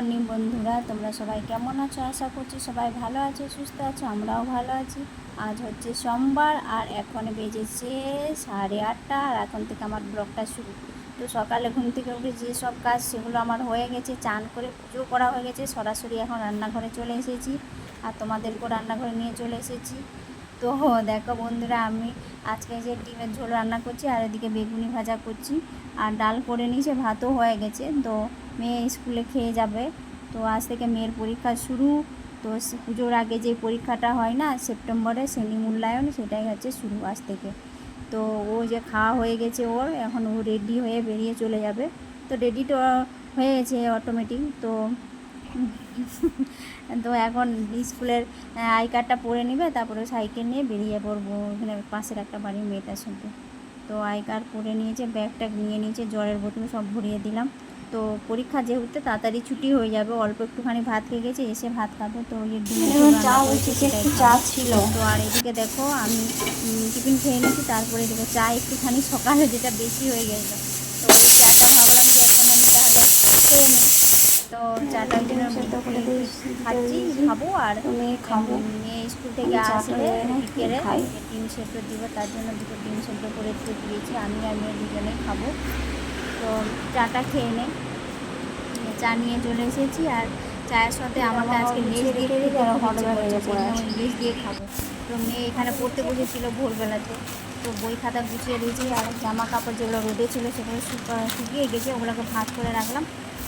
Morning বন্ধুরা, তোমরা সবাই কেমন আছো? আশা করছি সবাই ভালো আছো, সুস্থ আছো, আমরাও ভালো আছি। আজ হচ্ছে সোমবার আর এখন বেজেছে সাড়ে আটটা আর এখন থেকে আমার ব্লগটা শুরু। তো সকালে ঘুম থেকে উঠে যে সব কাজ সেগুলো আমার হয়ে গেছে, চান করে পুজো করা হয়ে গেছে, সরাসরি এখন রান্নাঘরে চলে এসেছি আর তোমাদেরকেও রান্নাঘরে নিয়ে চলে এসেছি। তো দেখো বন্ধুরা, আমি আজকে যে ডিমের ঝোল রান্না করছি আর এদিকে বেগুনি ভাজা করছি আর ডাল করে নিয়েছে, ভাতও হয়ে গেছে। তো মেয়ে স্কুলে খেয়ে যাবে। তো আজ থেকে মেয়ের পরীক্ষা শুরু। তো পুজোর আগে যে পরীক্ষাটা হয় না, সেপ্টেম্বরে শ্রেণি মূল্যায়ন, সেটাই হচ্ছে শুরু আজ থেকে। তো ও যে খাওয়া হয়ে গেছে ওর, এখন ও রেডি হয়ে বেরিয়ে চলে যাবে। তো রেডি তো হয়ে গেছে অটোমেটিক তো তো এখন স্কুলের আই কার্ডটা পরে নেবে, তারপরে সাইকেল নিয়ে বেরিয়ে পড়ব। এখানে পাশের একটা বাড়ির মেয়েটার সাথে। তো আই কার্ড পরে নিয়েছে ব্যাগ ট্যাগ নিয়ে নিয়েছে, জলের বোতল সব ভরিয়ে দিলাম। তো পরীক্ষা যেহেতু তাড়াতাড়ি ছুটি হয়ে যাবে অল্প একটুখানি ভাত খেয়ে গেছে এসে ভাত খাবে তো ওই রান্না চা করেছি, একটু চা ছিল। তো আর এদিকে দেখো আমি টিফিন খেয়ে নিয়েছি তারপরে এদিকে চা একটুখানি সকালে যেটা বেশি হয়ে গেছে। তো চাটা ভাবলাম যে এখন আমি তাহলে খেয়ে নিই। তো চাটা ওই জন্য খাচ্ছি খাব আর খাব। মেয়ে স্কুল থেকে আসলে বিকেলে ডিম সেদ্ধ দিব তার জন্য দুটো ডিম সেদ্ধ করে দিয়েছি আমি আর মেয়ে দুজনেই খাব। তো চাটা খেয়ে নে। চা নিয়ে চলে এসেছি আর চায়ের সাথে আমাকে আজকে লেস দিয়ে। লেস দিয়ে খাব। তো মেয়ে এখানে পড়তে বসেছিল ভোরবেলাতে। তো বই খাতা গুছিয়ে দিয়েছি আর জামা কাপড় যেগুলো রোদে ছিল সেগুলো শুকিয়ে গেছে ওগুলোকে ভাঁজ করে রাখলাম।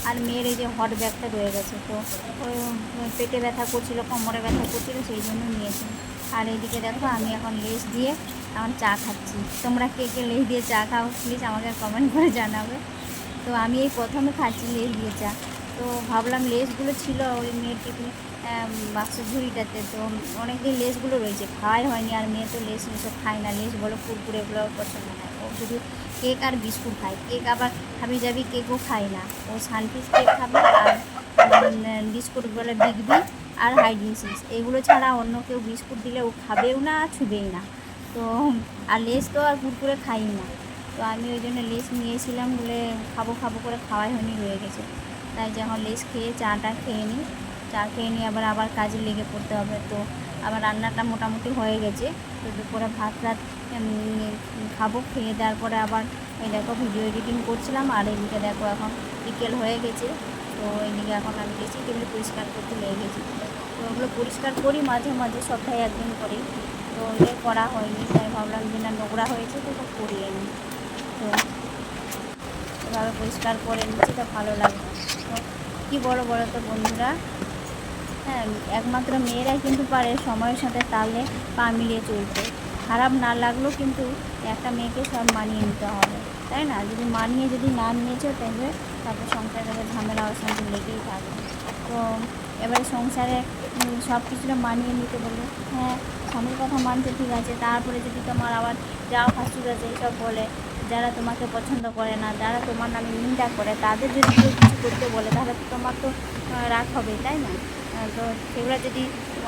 আর মেয়ের এই যে হট ব্যাগটা রয়ে গেছে তো ওই পেটে ব্যথা করছিল কোমরে ব্যথা করছিল সেই জন্য নিয়েছি। আর এইদিকে দেখো আমি এখন লেস দিয়ে এখন চা খাচ্ছি। তোমরা কে কে লেস দিয়ে চা খাও প্লিজ আমাকে কমেন্ট করে জানাবে। তো আমি এই প্রথমে খাচ্ছি লেস দিয়ে চা। তো ভাবলাম লেসগুলো ছিল ওই মেয়ের টিফিনে বাক্স ঝুড়িটাতে তো অনেক দিন লেসগুলো রয়েছে, খাওয়াই হয়নি। আর মেয়ে তো লেস এসব খায় না। লেস বলো, কুরকুরে এগুলো পছন্দ না। ও শুধু কেক আর বিস্কুট খায়। কেক আবার খাবি যাবি, কেকও খায় না। ও সানফিস কেক খাবে আর বিস্কুট বলে বিগবি আর সিক্স এগুলো ছাড়া অন্য কেউ বিস্কুট দিলে ও খাবেও না ছুবেই না। তো আর লেস তো আর কুরকুরে খাই না। তো আমি ওই জন্য লেস নিয়েছিলাম বলে খাব খাব করে খাওয়াই হয়নি, রয়ে গেছে। তাই যখন লেস খেয়ে চাটা খেয়ে নিই। চা খেয়ে নিয়ে আবার আবার কাজে লেগে পড়তে হবে। তো আবার রান্নাটা মোটামুটি হয়ে গেছে। তো দুপুরে ভাত, রাত খাব। খেয়ে দেওয়ার পরে আবার এই দেখো ভিডিও এডিটিং করছিলাম। আর এদিকে দেখো এখন বিকেল হয়ে গেছে। তো এইদিকে এখন আমি গেছি, টেবিল পরিষ্কার করতে লেগে গেছি। তো ওগুলো পরিষ্কার করি মাঝে মাঝে, সপ্তাহে একদিন করি। তো করা হয়নি, তাই ভাবলাম যে না, নোংরা হয়েছে তো করিয়ে নিই। তো এভাবে পরিষ্কার করে নিচ্ছি, তো ভালো লাগবে তো কী বড় বড় তো বন্ধুরা? হ্যাঁ একমাত্র মেয়েরাই কিন্তু পারে সময়ের সাথে তালে পা মিলিয়ে চলতে। খারাপ না লাগলেও কিন্তু একটা মেয়েকে সব মানিয়ে নিতে হবে, তাই না? যদি মানিয়ে যদি না নিয়েছো তাহলে তারপর সংসারে ঝামেলা অশান্তি লেগেই থাকবে। তো এবারে সংসারে সব কিছুটা মানিয়ে নিতে বলে হ্যাঁ স্বামীর কথা মানতে ঠিক আছে। তারপরে যদি তোমার আবার যাও ফাঁসুর আছে এইসব বলে, যারা তোমাকে পছন্দ করে না, যারা তোমার নামে নিন্দা করে, তাদের যদি কেউ কিছু করতে বলে, তাহলে তো তোমার তো রাগ হবেই তাই না? তো সেগুলো যদি,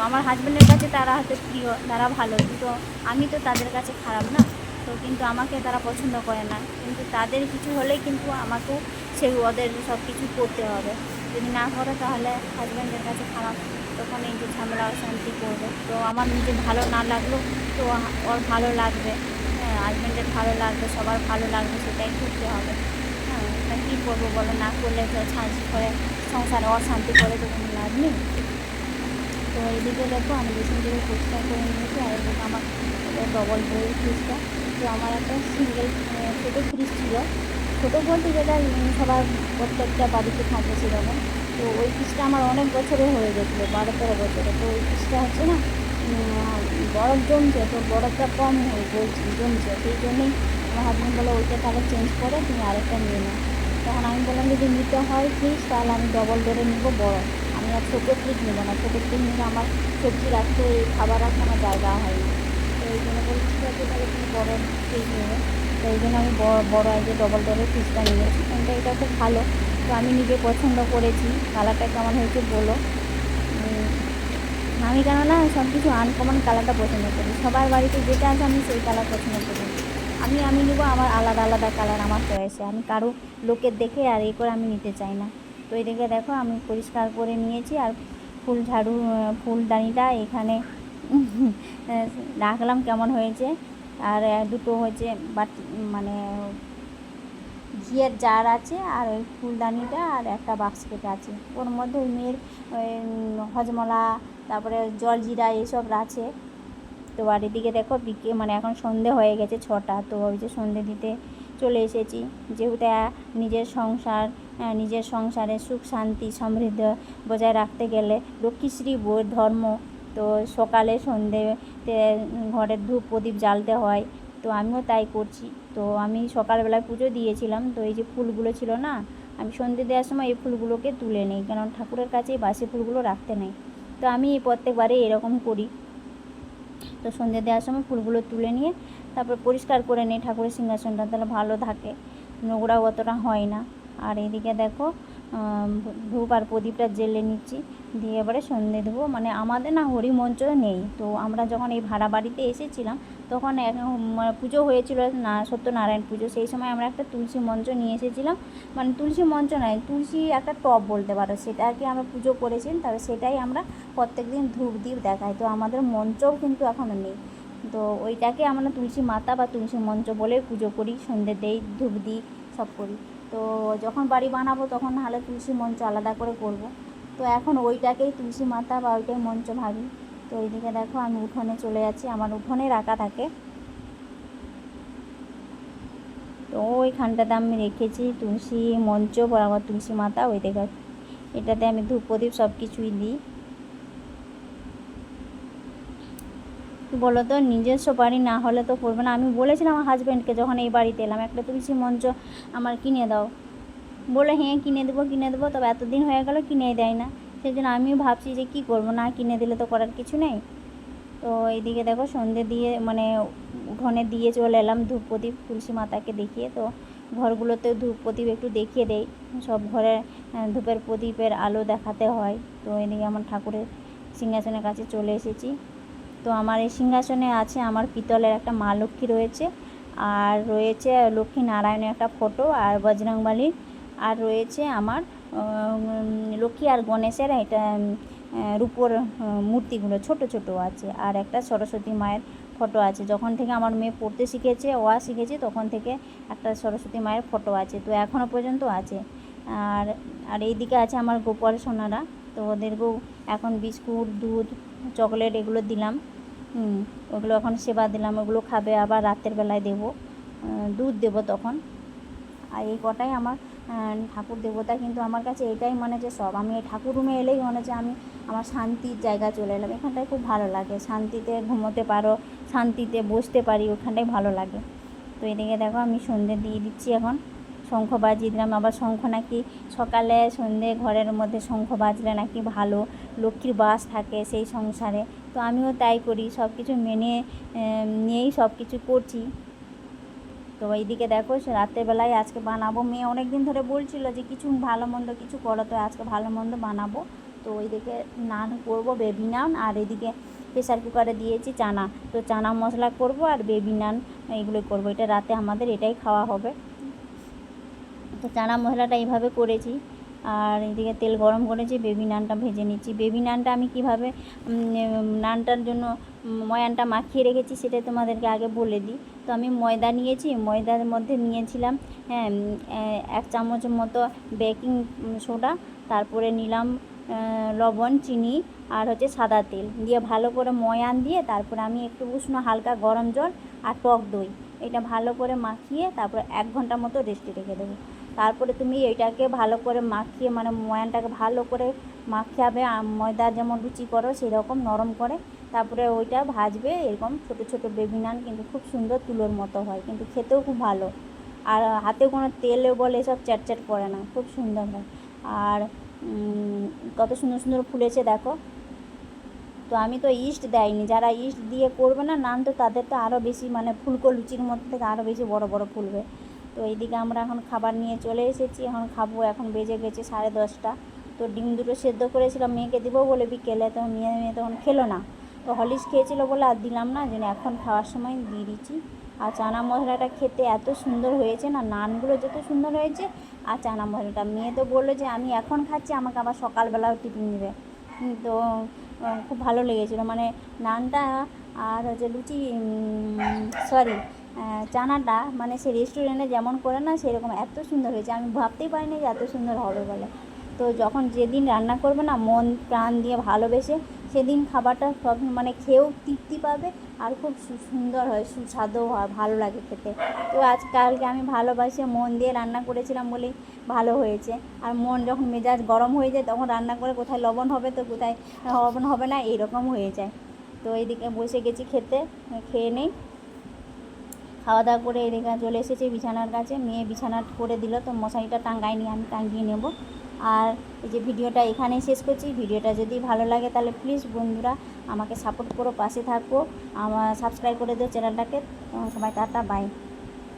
আমার হাজব্যান্ডের কাছে তারা হয়তো প্রিয়, তারা ভালো, কিন্তু আমি তো তাদের কাছে খারাপ না। তো কিন্তু আমাকে তারা পছন্দ করে না। কিন্তু তাদের কিছু হলেই কিন্তু আমাকেও সেই ওদের সব কিছু করতে হবে। যদি না করে তাহলে হাজব্যান্ডের কাছে খারাপ। তখন এই যে ঝামেলা, অশান্তি করবে। তো আমার নিজের ভালো না লাগল, তো ওর ভালো লাগবে। হ্যাঁ হাজব্যান্ডের ভালো লাগবে, সবার ভালো লাগবে, সেটাই করতে হবে। হ্যাঁ কী করব বলো? না করলে তো ছাঁচি করে সংসারে অশান্তি করে তো কোনো লাভ নেই। তো এইদিকে দেখো, আমি রেশন থেকে পরিষ্কার করে নিয়েছি, আর এদিকে আমার ডবল বইয়ের ফ্রিজটা তো আমার একটা সিঙ্গেল ছোটো ফ্রিজ ছিল। ছোটো বলতে যেটা সবার প্রত্যেকটা বাড়িতে থাকে সেরকম। তো ওই পিসটা আমার অনেক বছরে হয়ে গেছিল, বারো তেরো বছরে তো ওই পিসটা হচ্ছে না বরফ জমছে, তো বরফটা কম হয়ে, বলছি জমছে, সেই জন্যই আমার হাজব্যান্ড বলে ওইটা তাহলে চেঞ্জ করে তুমি আরেকটা নিয়ে নাও। তখন আমি বললাম যদি নিতে হয় ফ্রিজ তাহলে আমি ডবল ডোরে নিবো বড় আমি আর ছোটো ফ্রিজ নেব না, ছোটো ফ্রিজ নিলে আমার সবজি রাখতে, খাবার রাখতে আমার জায়গা হয় না। তো এই জন্য বলছি, ঠিক আছে, তাহলে তুমি বড় ফ্রিজ নেবে তো এই জন্য আমি বড় বড় যে ডবল ডোরের ফ্রিজটা নিয়েছি। ফোনটা এটা খুব ভালো। তো আমি নিজে পছন্দ করেছি। কালারটা কেমন হয়েছে বলো আমি কেননা সব কিছু আনকমন কালারটা পছন্দ করি। সবার বাড়িতে যেটা আছে আমি সেই কালার পছন্দ করি। আমি আমি নেব আমার আলাদা আলাদা কালার আমার চয়েসে আমি কারও লোকের দেখে আর এ করে আমি নিতে চাই না। তো এদিকে দেখো আমি পরিষ্কার করে নিয়েছি আর ফুল ঝাড়ু ফুলদানিটা এখানে রাখলাম কেমন হয়েছে। আর, দুটো হচ্ছে বাট মানে ঘিয়ের জার আছে আর ওই ফুলদানিটা আর একটা বাস্কেট আছে। ওর মধ্যে ওই মেয়ের হজমলা, তারপরে জলজিরা এসব আছে। তো বাড়ির দিকে দেখো বিকে মানে এখন সন্ধে হয়ে গেছে ছটা, তো ওই যে সন্ধে দিতে চলে এসেছি। যেহেতু নিজের সংসার নিজের সংসারে সুখ, শান্তি, সমৃদ্ধ বজায় রাখতে গেলে লক্ষ্মীশ্রী বইয়ের ধর্ম, তো সকালে সন্ধেতে ঘরের ধূপ প্রদীপ জ্বালতে হয়। তো আমিও তাই করছি। তো আমি সকালবেলায় পুজো দিয়েছিলাম, তো এই যে ফুলগুলো ছিল না, আমি সন্ধে দেওয়ার সময় এই ফুলগুলোকে তুলে নিই কারণ ঠাকুরের কাছে এই বাসি ফুলগুলো রাখতে নেই। তো আমি প্রত্যেকবারে এরকম করি। তো সন্ধে দেওয়ার সময় ফুলগুলো তুলে নিয়ে তারপর পরিষ্কার করে নিই ঠাকুরের সিংহাসনটা, তাহলে ভালো থাকে, নোংরাও অতটা হয় না। আর এদিকে দেখো ধূপ আর প্রদীপটা জেলে নিচ্ছি। দিয়ে এবারে সন্ধে দেবো। মানে আমাদের না হরি মঞ্চ নেই। তো আমরা যখন এই ভাড়া বাড়িতে এসেছিলাম, তখন মানে পুজো হয়েছিল না, সত্যনারায়ণ পুজো। সেই সময় আমরা একটা তুলসী মঞ্চ নিয়ে এসেছিলাম। মানে তুলসী মঞ্চ নয়, তুলসী একটা টপ বলতে পারো। সেটা আর কি আমরা পুজো করেছি তবে সেটাই আমরা প্রত্যেক দিন ধূপ দ্বীপ দেখাই। তো আমাদের মঞ্চও কিন্তু এখনও নেই। তো ওইটাকে আমরা তুলসী মাতা বা তুলসী মঞ্চ বলে পুজো করি, সন্ধে দেই, ধূপ দিই, সব করি। তো যখন বাড়ি বানাবো তখন নাহলে তুলসী মঞ্চ আলাদা করে করব। তো এখন ওইটাকেই তুলসী মাতা বা ওইটাই মঞ্চ ভাবি। তো এইদিকে দেখো আমি উঠোনে চলে যাচ্ছি, আমার উঠোনে রাখা থাকে। তো ওইখানটাতে আমি রেখেছি তুলসী মঞ্চ, বরাবর তুলসী মাতা, ওই দেখো। এটাতে আমি ধূপ প্রদীপ সব কিছুই দিই। বলো তো নিজস্ব বাড়ি না হলে তো করবে না। আমি বলেছিলাম আমার হাজব্যান্ডকে যখন এই বাড়িতে এলাম, একটা তুলসী মঞ্চ আমার কিনে দাও। বলে হ্যাঁ কিনে দেবো কিনে দেবো। তবে এতদিন হয়ে গেল কিনেই দেয় না। সেই জন্য আমিও ভাবছি যে কি করব? না কিনে দিলে তো করার কিছু নেই। তো এইদিকে দেখো, সন্ধে দিয়ে মানে উঠোনে দিয়ে চলে এলাম ধূপ প্রদীপ তুলসী মাতাকে দেখিয়ে। তো ঘরগুলোতে ধূপ প্রদীপ একটু দেখিয়ে দেই। সব ঘরে ধূপের প্রদীপের আলো দেখাতে হয়। তো এদিকে আমার ঠাকুরের সিংহাসনের কাছে চলে এসেছি। তো আমার এই সিংহাসনে আছে আমার পিতলের একটা মা লক্ষ্মী রয়েছে। আর রয়েছে লক্ষ্মী নারায়ণের একটা ফটো আর বজরংবলীর আর রয়েছে আমার লক্ষ্মী আর গণেশের এটা রূপোর মূর্তিগুলো ছোট ছোট আছে। আর একটা সরস্বতী মায়ের ফটো আছে। যখন থেকে আমার মেয়ে পড়তে শিখেছে ওয়া শিখেছে, তখন থেকে একটা সরস্বতী মায়ের ফটো আছে। তো এখনও পর্যন্ত আছে। আর আর এইদিকে আছে আমার গোপাল সোনারা। তো ওদেরকেও এখন বিস্কুট, দুধ, চকলেট এগুলো দিলাম। ওগুলো এখন সেবা দিলাম। ওগুলো খাবে আবার রাতের বেলায় দেবো। দুধ দেবো তখন। আর এই কটাই আমার ঠাকুর দেবতা কিন্তু আমার কাছে এটাই মনে হচ্ছে সব। আমি এই ঠাকুর রুমে এলেই মনে হচ্ছে আমি আমার শান্তির জায়গা চলে এলাম। এখানটায় খুব ভালো লাগে। শান্তিতে ঘুমোতে পারো, শান্তিতে বসতে পারি ওখানটাই ভালো লাগে। তো এদিকে দেখো আমি সন্ধে দিয়ে দিচ্ছি এখন। শঙ্খ বাজিয়ে দিলাম আবার শঙ্খ নাকি সকালে সন্ধে ঘরের মধ্যে শঙ্খ বাজলে নাকি ভালো। লক্ষ্মীর বাস থাকে সেই সংসারে। তো আমিও তাই করি। সব কিছু মেনে নিয়েই সব কিছু করছি। তো এইদিকে দেখো রাত্রেবেলায় আজকে বানাবো। মেয়ে অনেক দিন ধরে বলছিল যে কিছু ভালো মন্দ কিছু করো তো, আজকে ভালো মন্দ বানাবো। তো ওইদিকে নান করব, বেবি নান। আর এদিকে প্রেশার কুকারে দিয়েছি চানা। তো চানা মশলা করব আর বেবি নান এগুলো করব। এটা রাতে আমাদের এটাই খাওয়া হবে। তো চানা মশলাটা এইভাবে করেছি। আর এদিকে তেল গরম করেছি বেবি নানটা ভেজে নিচ্ছি। বেবি নানটা আমি কীভাবে নানটার জন্য ময়ানটা মাখিয়ে রেখেছি সেটা তোমাদেরকে আগে বলে দিই। তো আমি ময়দা নিয়েছি, ময়দার মধ্যে নিয়েছিলাম হ্যাঁ এক চামচ মতো বেকিং সোডা, তারপরে নিলাম লবণ, চিনি আর হচ্ছে সাদা তেল। দিয়ে ভালো করে ময়ান দিয়ে তারপরে আমি একটু উষ্ণ হালকা গরম জল আর টক দই। এটা ভালো করে মাখিয়ে তারপরে এক ঘণ্টা মতো রেস্টে রেখে দেবো। তারপরে তুমি এটাকে ভালো করে মাখিয়ে মানে ময়ানটাকে ভালো করে আম- ময়দা যেমন লুচি করো সেরকম নরম করে, তারপরে ওইটা ভাজবে, এরকম ছোট ছোট বেবি নান কিন্তু খুব সুন্দর তুলোর মতো হয়, কিন্তু খেতেও খুব ভালো। আর হাতে কোনো তেলে বলে এসব চ্যাটচ্যাট করে না, খুব সুন্দর হয়। আর কত সুন্দর সুন্দর ফুলেছে দেখো। তো আমি তো ইস্ট দেয়নি, যারা ইস্ট দিয়ে করবে না নান, তো তাদের তো আরও বেশি মানে ফুলকো লুচির মধ্যে থেকে আরও বেশি বড় বড় ফুলবে। তো এইদিকে আমরা এখন খাবার নিয়ে চলে এসেছি। এখন খাব, এখন বেজে গেছে সাড়ে দশটা। তো ডিম দুটো সেদ্ধ করেছিলাম, মেয়েকে দেবো বলে বিকেলে। তো মেয়ে মেয়ে তখন খেলো না। তো হলিস খেয়েছিল বলে আর দিলাম না, যেন এখন খাওয়ার সময় দিয়ে দিচ্ছি। আর চানা মশলাটা খেতে এত সুন্দর হয়েছে না, নানগুলো যত সুন্দর হয়েছে, আর চানা মশলাটা। মেয়ে তো বলল যে, আমি এখন খাচ্ছি, আমাকে আবার সকালবেলাও টিফিন দেবে। তো খুব ভালো লেগেছিলো। মানে নানটা আর হচ্ছে লুচি সরি চানাটা মানে সে রেস্টুরেন্টে যেমন করে না, সেরকম এত সুন্দর হয়েছে। আমি ভাবতেই পারিনি যে এত সুন্দর হবে বলে। তো যখন যেদিন রান্না করবে না, মন প্রাণ দিয়ে ভালোবেসে সেদিন খাবারটা সব মানে খেয়েও তৃপ্তি পাবে আর খুব সুন্দর হয় সুস্বাদও হয়, ভালো লাগে খেতে। তো আজকালকে আমি ভালোবাসে মন দিয়ে রান্না করেছিলাম বলেই ভালো হয়েছে। আর মন যখন মেজাজ গরম হয়ে যায়, তখন রান্না করে কোথায় লবণ হবে তো কোথায় লবণ হবে না এইরকম হয়ে যায়। তো এইদিকে বসে গেছি খেতে, খেয়ে নেই। খাওয়া দাওয়া করে এদিকে চলে এসেছে বিছানার কাছে। মেয়ে বিছানা করে দিল, তো মশারিটা টাঙ্গাইনি আমি টাঙ্গিয়ে নেব। আর এই যে ভিডিওটা এখানেই শেষ করছি। ভিডিওটা যদি ভালো লাগে তাহলে প্লিজ বন্ধুরা আমাকে সাপোর্ট করো, পাশে থাকো। আমার সাবস্ক্রাইব করে দিও চ্যানেলটাকে। সবাই টাটা বাই